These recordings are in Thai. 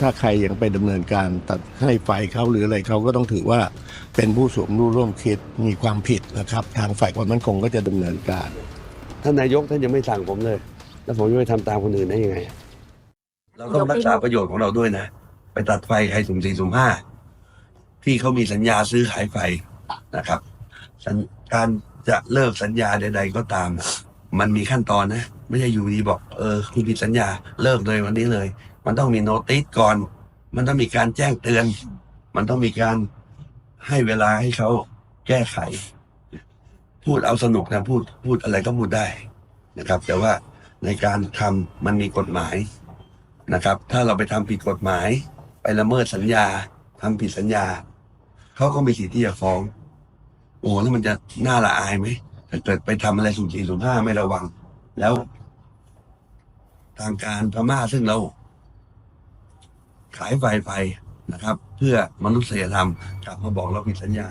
ถ้าใครยังไปดำเนินการตัดให้ไฟเขาหรืออะไรเขาก็ต้องถือว่าเป็นผู้สวมรู้ร่วมคิดมีความผิดนะครับ ทางฝ่ายความมั่นคงก็จะดำเนินการท่านนายกท่านยังไม่สั่งผมเลย แล้วผมจะไปทำตามคนอื่นได้ยังไง เราต้องรักษาประโยชน์ของเราด้วยนะ ไปตัดไฟใครสุ่มสี่สุ่มห้าที่เขามีสัญญาซื้อขายไฟนะครับสัญการจะเลิกสัญญาใด ๆ ก็ตาม มันมีขั้นตอนนะ ไม่ใช่อยู่ดีบอกเออคุณผิดสัญญาเลิกเลยวันนี้เลย มันต้องมีโนติสก่อน มันต้องมีการแจ้งเตือน มันต้องมีการให้เวลาให้เขาแก้ไข พูดเอาสนุกนะพูดพูดอะไรก็พูดได้นะครับ แต่ว่าในการทำมันมีกฎหมายนะครับ ถ้าเราไปทำผิดกฎหมาย ไปละเมิดสัญญาทำผิดสัญญาเขาก็มีสิทธิ์ที่จะฟ้อง โอ้แล้วมันจะน่าละอายไหมถ้าเกิดไปทำอะไรสุ่มสี่สุ่มห้าไม่ระวัง แล้ว ทางการพม่าซึ่งเรา ขายไฟไฟนะครับ เพื่อมนุษยธรรมกลับมาบอกเราผิดสัญญา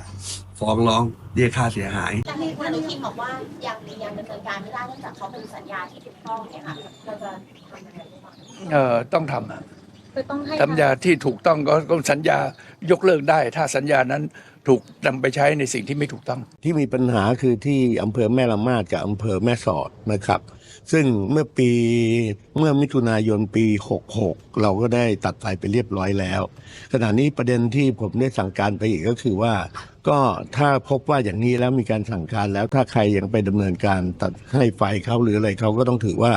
ฟ้องร้องเรียกค่าเสียหาย แต่ที่อนุทินบอกว่ายังยังดำเนินการไม่ได้เนื่องจากเขาเป็นสัญญาที่ถูกต้องเนี่ยค่ะเราจะทำยังไงบ้างเอ่อต้องทำอะคือต้องให้สัญญาที่ถูกต้องก็ต้องสัญญายกเลิกได้ ถ้าสัญญานั้นถูกนำไปใช้ในสิ่งที่ไม่ถูกต้อง ที่มีปัญหาคือที่อำเภอแม่ละมาดกับอำเภอแม่สอดนะครับ ซึ่งเมื่อปีเมื่อมิถุนายนปี 66 เราก็ได้ตัดไฟไปเรียบร้อยแล้วขณะนี้ประเด็นที่ผมได้สั่งการไปอีกก็คือว่า ก็ถ้าพบว่าอย่างนี้แล้วมีการสั่งการแล้วถ้าใครยังไปดำเนินการตัดให้ไฟเขาหรืออะไรเขาก็ต้องถือว่า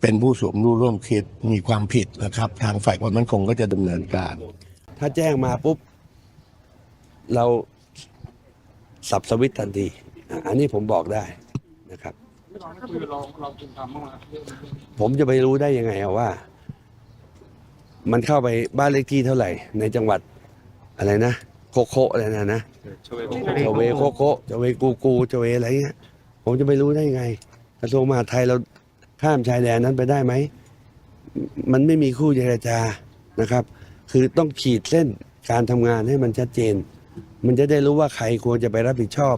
เป็นผู้สวมรู้ร่วมคิดมีความผิดนะครับ ทางฝ่ายความมั่นคงก็จะดำเนินการ ถ้าแจ้งมาปุ๊บ เราสับสวิตทันที อันนี้ผมบอกได้นะครับ ผมจะไปรู้ได้ยังไงอะว่า มันเข้าไปบ้านเลขที่เท่าไหร่ ในจังหวัดอะไรนะโคโคะอะไรนะนะชเวโคโคะชเวกูกูชเวอะไรเงี้ย ผมจะไปรู้ได้ยังไงกระทรวงมหาดไทยเราข้ามชายแดนนั้นไปได้ไหม มันไม่มีคู่เจรจานะครับ คือต้องขีดเส้นการทำงานให้มันชัดเจน มันจะได้รู้ว่าใครควรจะไปรับผิดชอบ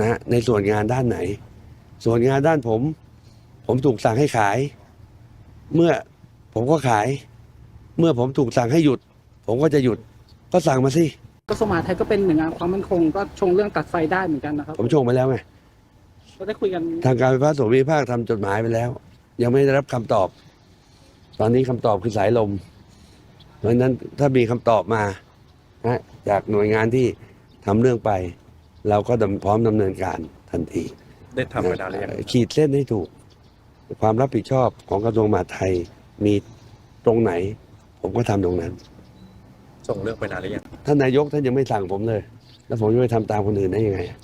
นะในส่วนงานด้านไหน ส่วนงานด้านผม ผมถูกสั่งให้ขาย เมื่อผมก็ขาย เมื่อผมถูกสั่งให้หยุด ผมก็จะหยุดก็สั่งมาสิกระทรวงมหาดไทยก็เป็นหน่วยงานความมั่นคงก็ชงเรื่องตัดไฟได้เหมือนกันนะครับผมชงไปแล้วไงก็ได้คุยกันทางการไฟฟ้าส่วนภูมิภาคทำจดหมายไปแล้ว ยังไม่ได้รับคำตอบ ตอนนี้คำตอบคือสายลมเพราะฉะนั้นถ้ามีคำตอบมานะจากหน่วยงานที่ทำเรื่องไป เราก็ดำพร้อมดำเนินการทันที ได้ทำไปนานหรือยังขีดเส้นให้ถูก ความรับผิดชอบของกระทรวงมหาดไทยมีตรงไหน ผมก็ทำตรงนั้น ส่งเรื่องไปนานหรือยังท่านนายกท่านยังไม่สั่งผมเลย แล้วผมจะไปทำตามคนอื่นได้ยังไงอะ